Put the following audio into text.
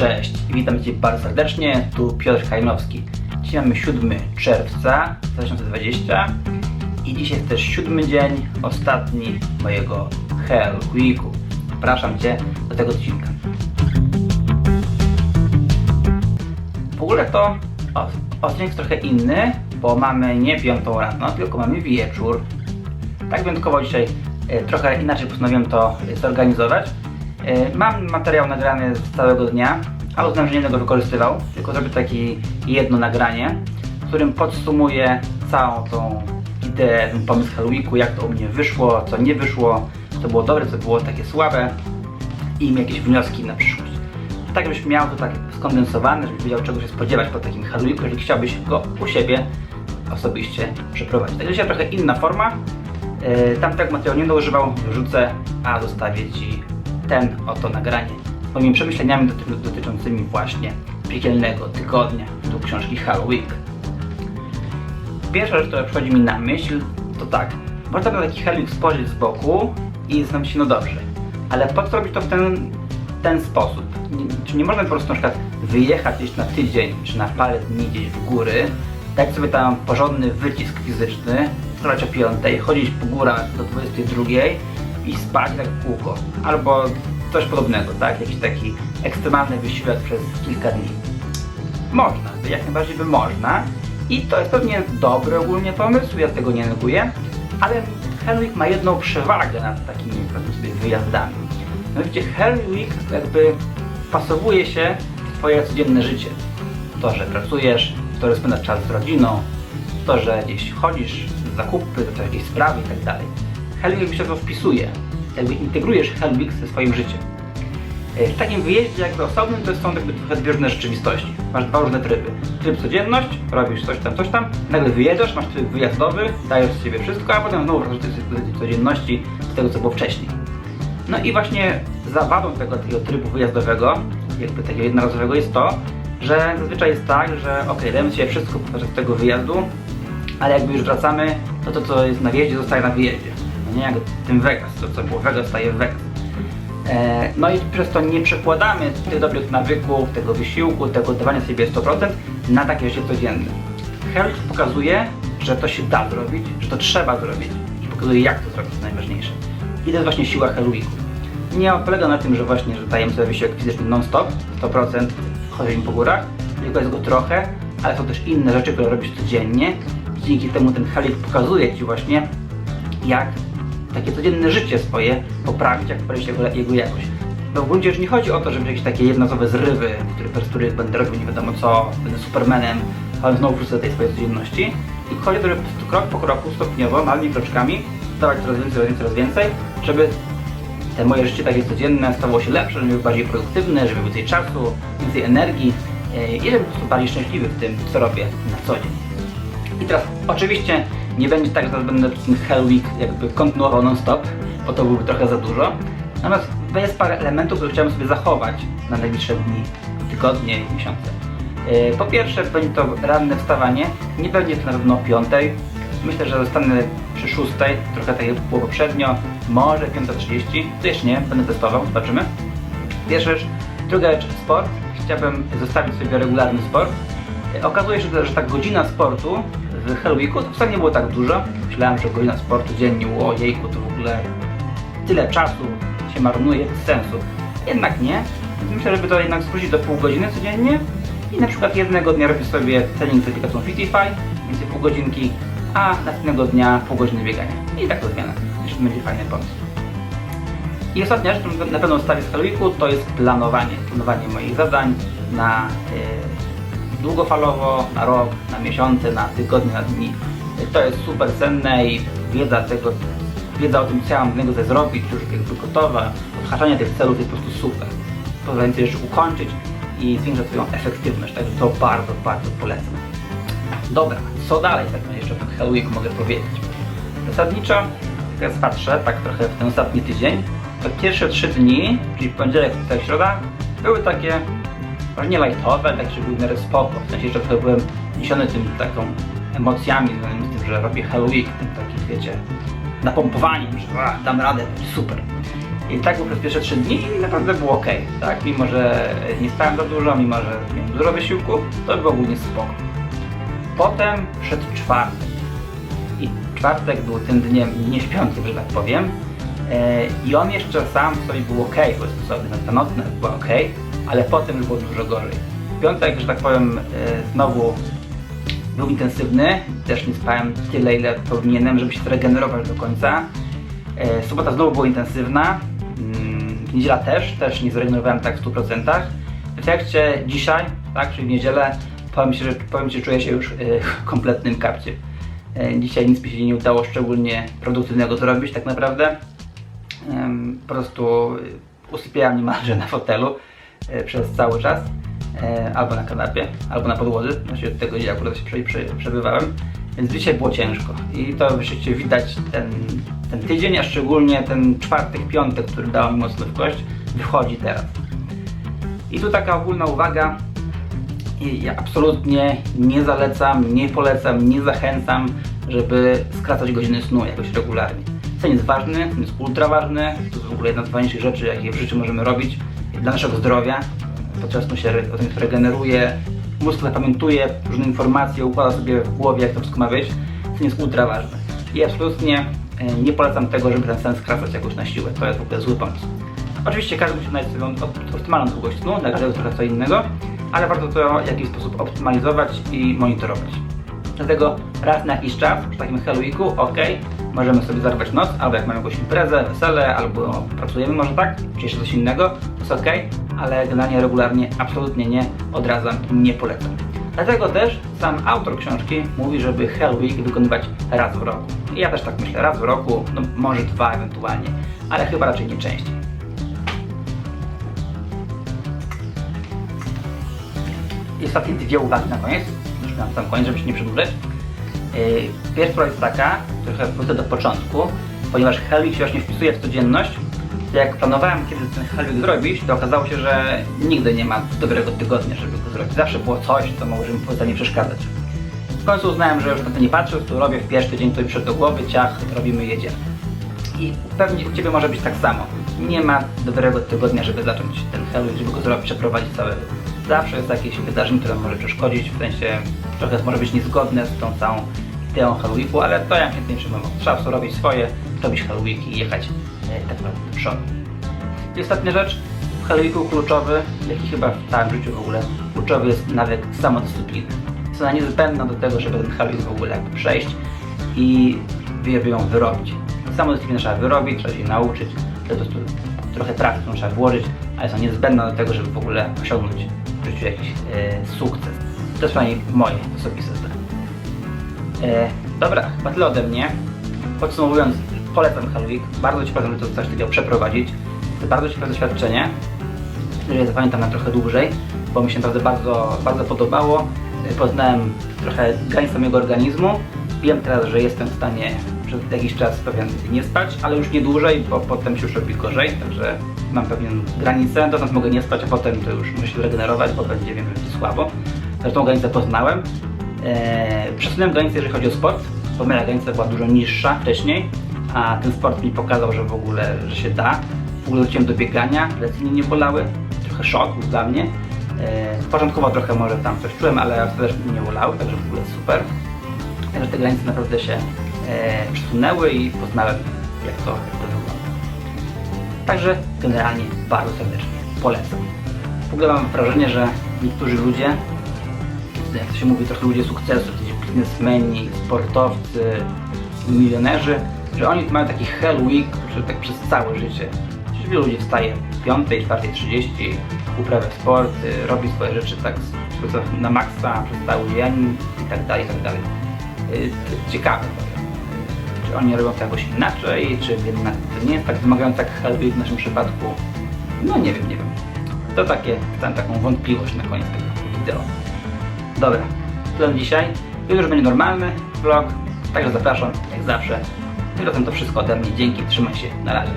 Cześć, witam Cię bardzo serdecznie, tu Piotr Kajnowski. Dzisiaj mamy 7 czerwca 2020 i dzisiaj jest też siódmy dzień, ostatni mojego Hell Weeku. Zapraszam Cię do tego odcinka. W ogóle to odcinek jest trochę inny, bo mamy nie piątą rano, tylko mamy wieczór. Tak wyjątkowo dzisiaj e, trochę inaczej postanowiłem to zorganizować. E, Mam materiał nagrany z całego dnia, ale uznałem, że nie będę go wykorzystywał, tylko zrobię takie jedno nagranie, w którym podsumuję całą tą ideę, ten pomysł Halloweenku, jak to u mnie wyszło, co nie wyszło, co było dobre, co było takie słabe i jakieś wnioski na przyszłość. Tak, żebyś miał to tak skondensowane, żebyś wiedział czego się spodziewać po takim Halloweenku, jeżeli chciałbyś go u siebie osobiście przeprowadzić. Także dzisiaj trochę inna forma. Yy, Tamtego materiału nie używał, wrzucę, a zostawię Ci ten oto nagranie z moimi przemyśleniami doty dotyczącymi właśnie piekielnego tygodnia według książki Halloween. Pierwsza rzecz, która przychodzi mi na myśl, to tak, można na taki Halloween spojrzeć z boku i zastanowić się, no dobrze, ale po co robić to w ten, ten sposób? Nie, czy nie można po prostu na przykład wyjechać gdzieś na tydzień, czy na parę dni gdzieś w góry, dać sobie tam porządny wycisk fizyczny, wstawać o 5, chodzić po górach do 22 i spać tak kółko. Albo coś podobnego, tak? Jakiś taki ekstremalny wysiłek przez kilka dni. Można, jak najbardziej by można. I to jest pewnie dobry ogólnie pomysł, ja tego nie neguję, ale Hell ma jedną przewagę nad takimi sobie wyjazdami. Mianowicie Hell jakby wpasowuje się w Twoje codzienne życie. To, że pracujesz, to, że spędzasz czas z rodziną, to, że gdzieś chodzisz, zakupy, to jakieś sprawy i Hellweek się to wpisuje. Jakby integrujesz Hellweek ze swoim życiem. E, W takim wyjeździe jakby osobnym to są jakby trochę dwie różne rzeczywistości. Masz dwa różne tryby. Tryb codzienność, robisz coś tam, coś tam, nagle wyjeżdżasz, masz tryb wyjazdowy, dajesz z siebie wszystko, a potem znowu wracasz do codzienności, z tego co było wcześniej. No i właśnie zawadą tego, takiego trybu wyjazdowego, jakby takiego jednorazowego jest to, że zazwyczaj jest tak, że ok, dajemy sobie wszystko podczas tego wyjazdu, ale jakby już wracamy, to to co jest na wjeździe zostaje na wyjeździe. No nie jak tym Vegas, to co było Vegas staje Vegas. E, No i przez to nie przekładamy tych dobrych nawyków, tego wysiłku, tego dawania sobie 100% na takie życie codzienne. Health pokazuje, że to się da zrobić, że to trzeba zrobić i pokazuje jak to zrobić, to najważniejsze. I to jest właśnie siła Halloweenku. Nie polega na tym, że właśnie że dajemy sobie wysiłek fizyczny non-stop, 100% chodzimy po górach, tylko jest go trochę, ale są też inne rzeczy, które robisz codziennie. Dzięki temu ten Halloween pokazuje Ci właśnie, jak takie codzienne życie swoje poprawić, jak poprawić jego, jego jakość. No w gruncie rzeczy nie chodzi o to, żeby jakieś takie jednorazowe zrywy, które, przez które będę robił nie wiadomo co, będę supermanem, ale znowu wrócę do tej swojej codzienności. I chodzi o to, żeby krok po kroku, stopniowo, małymi kroczkami dawać coraz więcej, coraz więcej, coraz więcej, żeby te moje życie takie codzienne stało się lepsze, żeby było bardziej produktywne, żeby więcej czasu, więcej energii e, i żeby prostu bardziej szczęśliwy w tym, co robię na co dzień. I teraz oczywiście nie będzie tak, że będę ten Hell Week jakby kontynuował non-stop, bo to byłoby trochę za dużo. Natomiast jest parę elementów, które chciałem sobie zachować na najbliższe dni, tygodnie i miesiące. Yy, Po pierwsze będzie to ranne wstawanie, nie będzie to na pewno o 5. Myślę, że zostanę przy 6, trochę tak jak było poprzednio, może 5.30, to jeszcze nie, będę testował, zobaczymy. Pierwsza rzecz. Druga rzecz, sport. Chciałbym zostawić sobie regularny sport. E, Okazuje się, że ta godzina sportu w Hellweeku to wcale nie było tak dużo. Myślałem, że godzina sportu dziennie, o jejku, to w ogóle tyle czasu się marnuje bez sensu. Jednak nie. Myślę, żeby to jednak skrócić do pół godziny codziennie i na przykład jednego dnia robię sobie trening z aplikacją Fitify, więcej pół godzinki, a następnego dnia pół godziny biegania. I tak to zmiana. Myślę, że będzie fajny pomysł. I ostatnia rzecz, którą na pewno stawię z Halloweenku, to jest planowanie. Planowanie moich zadań na y, długofalowo, na rok, na miesiące, na tygodnie, na dni. To jest super cenne i wiedza tego, wiedza o tym, co ja mam innego zrobić, już jakby gotowa. Odhaczanie tych celów jest po prostu super. Pozwala rzeczy ukończyć i zwiększa swoją efektywność, także to bardzo, bardzo polecam. Dobra, co dalej tak jeszcze po Halloweenku mogę powiedzieć? Zasadniczo, jak patrzę tak trochę w ten ostatni tydzień, to pierwsze trzy dni, czyli poniedziałek, wtorek, środa, były takie może nie lajtowe, takie, że były w spoko. W sensie, że trochę byłem niesiony tym taką emocjami związanymi z tym, że robię Halloween, tym takim, wiecie, napompowaniem, że a, dam radę, super. I tak było przez pierwsze 3 dni i naprawdę było ok, tak? Mimo, że nie spałem za dużo, mimo, że miałem dużo wysiłku, to było ogólnie spoko. Potem szedł czwartek. I czwartek był tym dniem nieśpiącym, że tak powiem. E, I on jeszcze sam w sobie był ok, powiedzmy sobie, no, ta nocna była ok, ale potem już było dużo gorzej. Piątek, że tak powiem, e, znowu był intensywny, też nie spałem tyle, ile powinienem, żeby się zregenerować do końca. E, Sobota znowu była intensywna, Mm, niedziela też, też nie zregenerowałem tak w 100%. W efekcie dzisiaj, tak, czyli w niedzielę, powiem Ci, że, powiem ci, czuję się już e, kompletnym kapciem. E, dzisiaj nic mi się nie udało szczególnie produktywnego zrobić tak naprawdę. Po prostu usypiałem niemalże na fotelu przez cały czas. E, albo na kanapie, albo na podłodze. Właściwie od tego gdzie akurat się prze, prze, przebywałem. Więc dzisiaj było ciężko. I to oczywiście widać ten, ten tydzień, a szczególnie ten czwartek, piątek, który dał mi mocno w kość, wychodzi teraz. I tu taka ogólna uwaga. Ja absolutnie nie zalecam, nie polecam, nie zachęcam, żeby skracać godziny snu jakoś regularnie. Sen jest ważny, jest ultra ważny, to jest w ogóle jedna z ważniejszych rzeczy, jakie w życiu możemy robić dla naszego zdrowia. Podczas snu się regeneruje, mózg zapamiętuje różne informacje, układa sobie w głowie, jak to wszystko ma wyjść. Sen jest ultra ważny. I absolutnie e, nie polecam tego, żeby ten sen skracać jakoś na siłę. To jest w ogóle zły pomysł. Oczywiście każdy musi znaleźć swoją op- optymalną długość snu, dla każdego trochę co innego, ale warto to w jakiś sposób optymalizować i monitorować. Dlatego raz na jakiś czas, przy takim Hell Weeku, ok, możemy sobie zarwać noc, albo jak mamy jakąś imprezę, wesele, albo pracujemy może tak, czy jeszcze coś innego, to jest ok, ale generalnie regularnie absolutnie nie, odradzam, nie polecam. Dlatego też sam autor książki mówi, żeby Hell Week wykonywać raz w roku. Ja też tak myślę, raz w roku, no może dwa ewentualnie, ale chyba raczej nie częściej. I ostatnie dwie uwagi na koniec, już na sam koniec, żeby się nie przedłużać. Yy, Pierwsza jest taka, trochę wrócę do początku, ponieważ Helwig się właśnie wpisuje w codzienność, jak planowałem kiedy ten Helwig zrobić, to okazało się, że nigdy nie ma dobrego tygodnia, żeby go zrobić. Zawsze było coś, co może mi nie przeszkadzać. W końcu uznałem, że już na to nie patrzę, to robię w pierwszy dzień, to przed do głowy, ciach, robimy, jedziemy. I pewnie u Ciebie może być tak samo. Nie ma dobrego tygodnia, żeby zacząć ten Halloween, żeby go zrobić, przeprowadzić całego. Zawsze jest jakieś wydarzenie, które może przeszkodzić, w sensie trochę może być niezgodne z tą całą ideą Halloweenu, ale to ja chętnie przyjmował. Trzeba sobie robić swoje, robić Halloween i jechać e, tak naprawdę do przodu. I ostatnia rzecz, w Halloweenu kluczowy, jak i chyba w całym życiu w ogóle, kluczowy jest nawyk samodyscypliny. Jest ona niezbędna do tego, żeby ten Halloween w ogóle jakby przejść i żeby ją wyrobić. Samodyscyplinę trzeba wyrobić, trzeba się nauczyć, po prostu trochę pracy którą trzeba włożyć, ale jest ona niezbędna do tego, żeby w ogóle osiągnąć jakiś e, sukces. To jest przynajmniej moje osobiste zdanie. E, dobra, chyba tyle ode mnie. Podsumowując, polecam Halloween. Bardzo Ci polecam, żeby to coś takiego przeprowadzić. To bardzo ciekawe doświadczenie, które zapamiętam na trochę dłużej, bo mi się naprawdę bardzo, bardzo podobało. E, Poznałem trochę granic mojego organizmu. Wiem teraz, że jestem w stanie przez jakiś czas pewien nie spać, ale już nie dłużej, bo potem się już robi gorzej, także mam pewien granicę. Dotąd mogę nie spać, a potem to już muszę regenerować, bo będzie wiem, że słabo. Zresztą granicę poznałem. Eee, przesunąłem granicę, jeżeli chodzi o sport, bo moja granica była dużo niższa wcześniej, a ten sport mi pokazał, że w ogóle, że się da. W ogóle wróciłem do biegania, plecy mnie nie bolały, trochę szok był dla mnie. Eee, początkowo trochę może tam coś czułem, ale też mnie nie bolały, także w ogóle super. Także te granice naprawdę się e, przesunęły i poznałem jak to, jak to wygląda. Także generalnie bardzo serdecznie polecam. W ogóle mam wrażenie, że niektórzy ludzie, jak to się mówi, trochę ludzie sukcesu, biznesmeni, sportowcy, milionerzy, że oni mają taki hell week, że tak przez całe życie. Czyli wielu ludzi wstaje w 5, 4.30, uprawia sport, robi swoje rzeczy tak na maksa przez cały dzień i tak dalej, i tak dalej. Y, Ciekawe. Czy oni robią to jakoś inaczej, czy jednak to nie jest tak wymagające jak hell week w naszym przypadku? No nie wiem, nie wiem. To takie, tam taką wątpliwość na koniec tego wideo. Dobra, tyle na dzisiaj. Jutro już będzie normalny vlog, także zapraszam, jak zawsze. Tymczasem to wszystko ode mnie. Dzięki, trzymaj się, na razie.